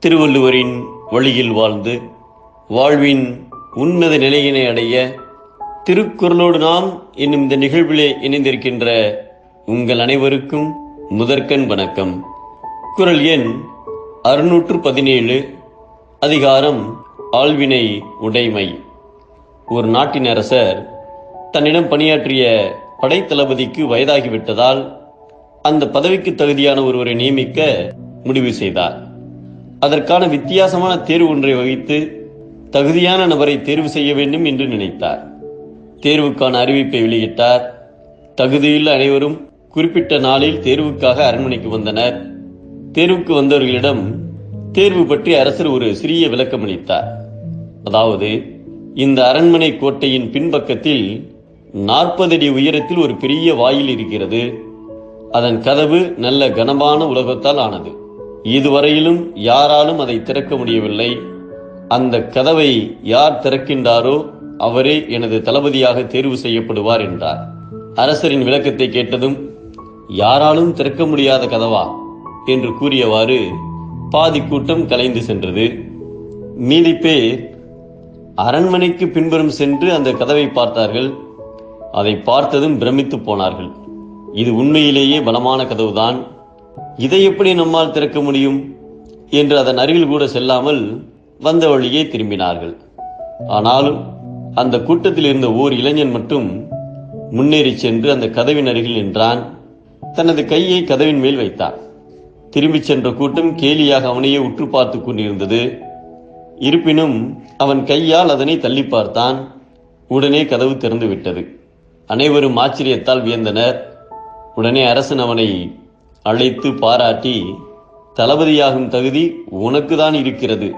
திருவள்ளுவரின் வழியில் வாழ்ந்து வாழ்வின் உன்னத நிலையினை அடைய திருக்குறளோடு நாம் என்னும் இந்த நிகழ்விலே இணைந்திருக்கின்ற உங்கள் அனைவருக்கும் முதற்கண் வணக்கம். குறள் எண் அறுநூற்று பதினேழு அதிகாரம் ஆழ்வினை உடைமை. ஒரு நாட்டின் அரசர் தன்னிடம் பணியாற்றிய படைத்தளபதிக்கு வயதாகிவிட்டதால் அந்த பதவிக்கு தகுதியான ஒருவரை நியமிக்க முடிவு செய்தார். அதற்கான வித்தியாசமான தேர்வு ஒன்றை வகித்து தகுதியான நபரை தேர்வு செய்ய வேண்டும் என்று நினைத்தார். தேர்வுக்கான அறிவிப்பை வெளியிட்டார். தகுதியில் அனைவரும் குறிப்பிட்ட நாளில் தேர்வுக்காக அரண்மனைக்கு வந்தனர். தேர்வுக்கு வந்தவர்களிடம் தேர்வு பற்றி அரசர் ஒரு சிறிய விளக்கம் அளித்தார். அதாவது இந்த அரண்மனை கோட்டையின் பின்பக்கத்தில் நாற்பது அடி உயரத்தில் ஒரு பெரிய வாயில் இருக்கிறது. அதன் கதவு நல்ல கனமான உலகத்தால் ஆனது. இதுவரையிலும் யாராலும் அதை திறக்க முடியவில்லை. அந்த கதவை யார் திறக்கின்றாரோ அவரே எனது தளபதியாக தேர்வு செய்யப்படுவார் என்றார். அரசரின் விளக்கத்தை கேட்டதும் யாராலும் திறக்க முடியாத கதவா? என்று கூறியவாறு பாதி கூட்டம் கலைந்து சென்றது. மீதி பேர் அரண்மனைக்கு பின்புறம் சென்று அந்த கதவை பார்த்தார்கள். அதை பார்த்ததும் பிரமித்து போனார்கள். இது உண்மையிலேயே பலமான கதவுதான். இதை எப்படி நம்மால் திறக்க முடியும் என்று அதன் அருகில் கூட செல்லாமல் வந்த வழியே திரும்பினார்கள். ஆனாலும் அந்த கூட்டத்தில் இருந்த ஓர் இளைஞன் மட்டும் முன்னேறி சென்று அந்த கதவின் அருகில் நின்றான். தனது கையை கதவின் மேல் வைத்தான். திரும்பிச் சென்ற கூட்டம் கேலியாக அவனையே உற்று பார்த்து கொண்டிருந்தது. இருப்பினும் அவன் கையால் அதனை தள்ளி பார்த்தான். உடனே கதவு திறந்து விட்டது அனைவரும் ஆச்சரியத்தால் வியந்தனர். உடனே அரசன் அவனை அழைத்து பாராட்டி தளபதியாகும் தகுதி உனக்கு தான் இருக்கிறது.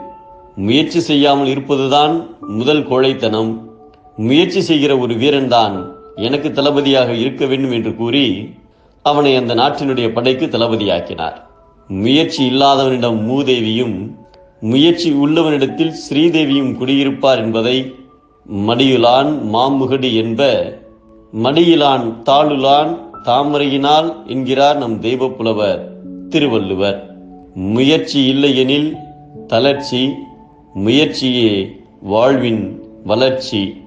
முயற்சி செய்யாமல் இருப்பதுதான் முதல் கோழைத்தனம். முயற்சி செய்கிற ஒரு வீரன்தான் எனக்கு தளபதியாக இருக்க வேண்டும் என்று கூறி அவனை அந்த நாட்டினுடைய படைக்கு தளபதியாக்கினார். முயற்சி இல்லாதவனிடம் மூதேவியும் முயற்சி உள்ளவனிடத்தில் ஸ்ரீதேவியும் குடியிருப்பார் என்பதை மடியுலான் மாமுகடு என்ப மடியிலான் தாளுலான் தாமரையினால் என்கிறார் நம் தெய்வ புலவர் திருவள்ளுவர். முயற்சி இல்லையெனில் தளர்ச்சி முயற்சியே வாழ்வின் வளர்ச்சி.